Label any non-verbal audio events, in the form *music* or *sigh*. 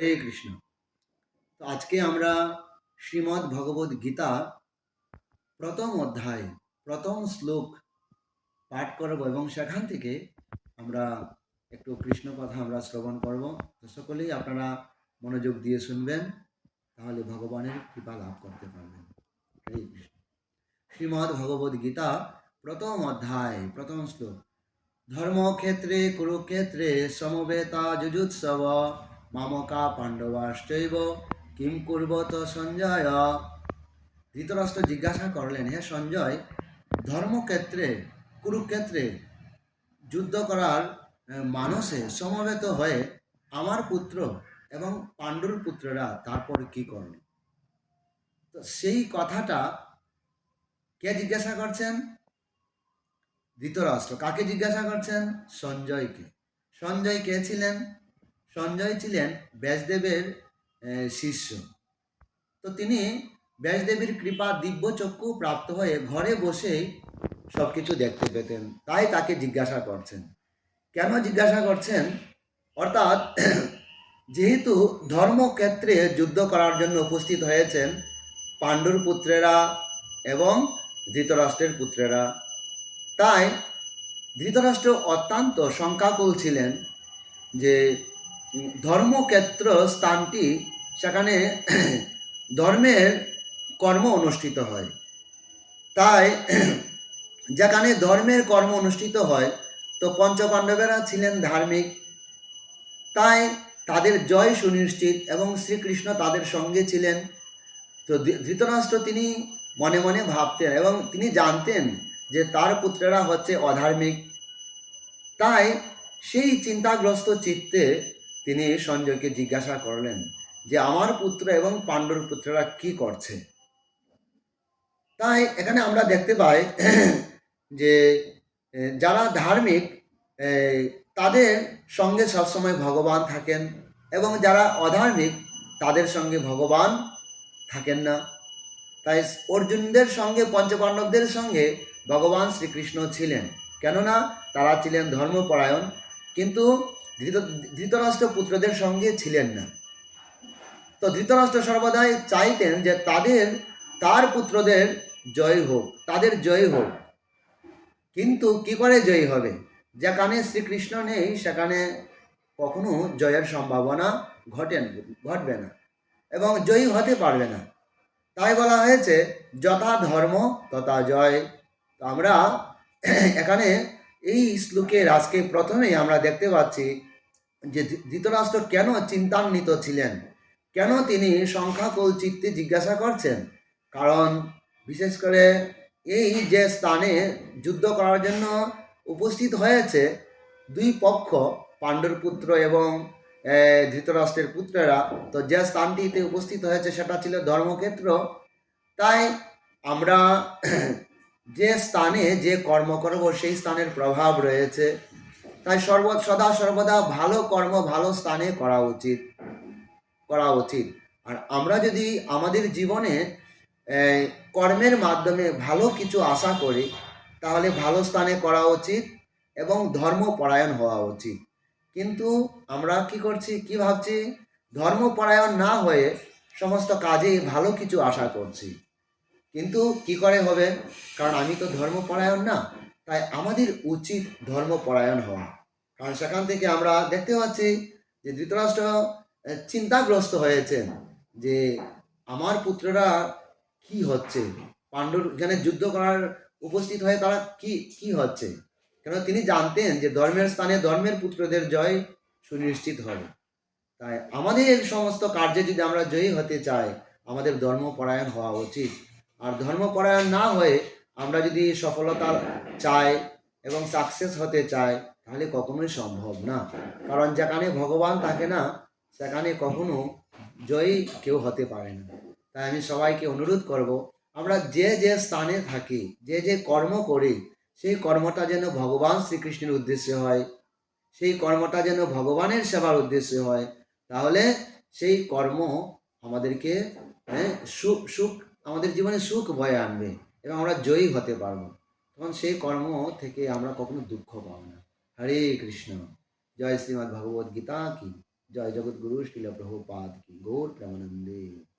হরে কৃষ্ণ। তো আজকে আমরা শ্রীমদ্ ভগবদ গীতা প্রথম অধ্যায়, প্রথম শ্লোক পাঠ করব এবং সেখান থেকে আমরা একটু কৃষ্ণ কথা আমরা শ্রবণ করব। তো সকলেই আপনারা মনোযোগ দিয়ে শুনবেন, তাহলে ভগবানের কৃপা লাভ করতে পারবেন। হরে কৃষ্ণ। শ্রীমদ্ ভগবদ গীতা প্রথম অধ্যায়, প্রথম শ্লোক। ধর্মক্ষেত্রে, কুরুক্ষেত্রে সমবেতা যুজুৎসব মামকা পাণ্ডবাশ্চৈব কিম কুর্বত সঞ্জয় ধৃতরাষ্ট্র জিজ্ঞাসা করলেন হে সঞ্জয় ধর্মক্ষেত্রে কুরুক্ষেত্রে যুদ্ধ করার মানসে সমবেত হয়ে আমার পুত্র এবং পাণ্ডুর পুত্ররা তারপর কি করল তো সেই কথাটা কে জিজ্ঞাসা করছেন? ধৃতরাষ্ট্র। কাকে জিজ্ঞাসা করছেন? সঞ্জয়কে। সঞ্জয় কে ছিলেন? সঞ্জয় ছিলেন ব্যাসদেবের শিষ্য। তো তিনি ব্যাসদেবীর কৃপা দিব্য চক্ষু প্রাপ্ত হয়ে ঘরে বসেই সব কিছু দেখতে পেতেন। তাই তাকে জিজ্ঞাসা করছেন। কেন জিজ্ঞাসা করছেন? অর্থাৎ *clears throat* যেহেতু ধর্মক্ষেত্রে যুদ্ধ করার জন্য উপস্থিত হয়েছেন পাণ্ডুর পুত্রেরা এবং ধৃতরাষ্ট্রের পুত্রেরা। তাই ধৃতরাষ্ট্র অত্যন্ত শঙ্কাকুল ছিলেন যে ধর্মক্ষেত্র স্থানটি সেখানে ধর্মের কর্ম অনুষ্ঠিত হয়। তাই যেখানে ধর্মের কর্ম অনুষ্ঠিত হয়, তো পঞ্চপাণ্ডবেরা ছিলেন ধার্মিক। তাই তাদের জয় সুনিশ্চিত এবং শ্রীকৃষ্ণ তাদের সঙ্গে ছিলেন। তো ধৃতরাষ্ট্র তিনি মনে মনে ভাবতেন এবং তিনি জানতেন যে তার পুত্রেরা হচ্ছে অধার্মিক। তাই সেই চিন্তাগ্রস্ত চিত্তে তিনি সঞ্জয়কে জিজ্ঞাসা করলেন যে, আমার পুত্র এবং পাণ্ডুর পুত্ররা কি করছে? তাই এখানে আমরা দেখতে পাই যে, যারা ধার্মিক তাদের সঙ্গে সবসময় ভগবান থাকেন এবং যারা অধার্মিক, তাদের সঙ্গে ভগবান থাকেন না। তাই অর্জুনদের সঙ্গে, পঞ্চপাণ্ডবদের সঙ্গে ভগবান শ্রীকৃষ্ণ ছিলেন। কেননা তারা ছিলেন ধর্মপরায়ণ, কিন্তু ধৃতরাষ্ট্র পুত্রদের সঙ্গে ছিলেন না। তো ধৃতরাষ্ট্র সর্বদাই চাইতেন যে তাদের, তার পুত্রদের জয় হোক, তাদের জয় হোক। কিন্তু কি করে জয় হবে? যেখানে শ্রীকৃষ্ণ নেই, সেখানে কখনো জয়ের সম্ভাবনা ঘটেন ঘটবে না এবং জয়ী হতে পারবে না। তাই বলা হয়েছে, যথা ধর্ম, তথা জয়। আমরা এখানে এই শ্লোকের আজকে প্রথমেই আমরা দেখতে পাচ্ছি যে ধৃতরাষ্ট্র কেন চিন্তান্বিত ছিলেন? কেন তিনি সংখ্যাকুল চিত্তে জিজ্ঞাসা করছেন? কারণ, বিশেষ করে এই যে স্থানে যুদ্ধ করার জন্য উপস্থিত হয়েছে দুই পক্ষ, পাণ্ডুর পুত্র এবং ধৃতরাষ্ট্রের পুত্রেরা, তো যে স্থানটিতে উপস্থিত হয়েছে সেটা ছিল ধর্মক্ষেত্র। তাই আমরা *clears throat* যে স্থানে যে কর্ম করব, সেই স্থানের প্রভাব রয়েছে। তাই সর্ব, সদা সর্বদা ভালো কর্ম ভালো স্থানে করা উচিত করা উচিত। আর আমরা যদি আমাদের জীবনে কর্মের মাধ্যমে ভালো কিছু আশা করি, তাহলে ভালো স্থানে করা উচিত এবং ধর্মপরায়ণ হওয়া উচিত। কিন্তু আমরা কি করছি, কি ভাবছি? ধর্মপরায়ণ না হয়ে সমস্ত কাজে ভালো কিছু আশা করছি। কিন্তু কি করে হবে? কারণ আমি তো ধর্মপরায়ণ না। তাই আমাদের উচিত ধর্মপরায়ণ হওয়া। কারণ সেখান থেকে আমরা দেখতে পাচ্ছি যে ধৃতরাষ্ট্র চিন্তাগ্রস্ত হয়েছেন যে আমার পুত্ররা কি হচ্ছে? পাণ্ডুর এখানে যুদ্ধ করার উপস্থিত হয়ে তারা কি কি হচ্ছে? কেন তিনি জানতেন যে ধর্মের স্থানে ধর্মের পুত্রদের জয় সুনিশ্চিত হবে। তাই আমাদের সমস্ত কার্যে যদি আমরা জয়ী হতে চাই, আমাদের ধর্মপরায়ণ হওয়া উচিত। আর ধর্মপরায়ণ না হয়ে আমরা যদি সফলতা চাই এবং সাকসেস হতে চাই তাহলে কখনোই সম্ভব না। কারণ যেখানে ভগবান থাকে না সেখানে কখনো জয়ী কেউ হতে পারে না। তাই আমি সবাইকে অনুরোধ করব আমরা যে যে স্থানে থাকি যে যে কর্ম করি সেই কর্মটা যেন ভগবান শ্রীকৃষ্ণের উদ্দেশ্যে হয় সেই কর্মটা যেন ভগবানের সেবার উদ্দেশ্যে হয় তাহলে সেই কর্ম আমাদেরকে হ্যাঁ, সুখ সুখ আমাদের জীবনে সুখ বয়ে আনবে। এবং আমরা জয়ী হতে পারব। তখন সেই কর্ম থেকে আমরা কখনো দুঃখ পাবো না। হরে কৃষ্ণ। জয় শ্রীমদ্ ভগবদ্ গীতা কি? জয় জগৎগুরু শিল প্রভুপাদ কি? গৌর প্রেমানন্দে।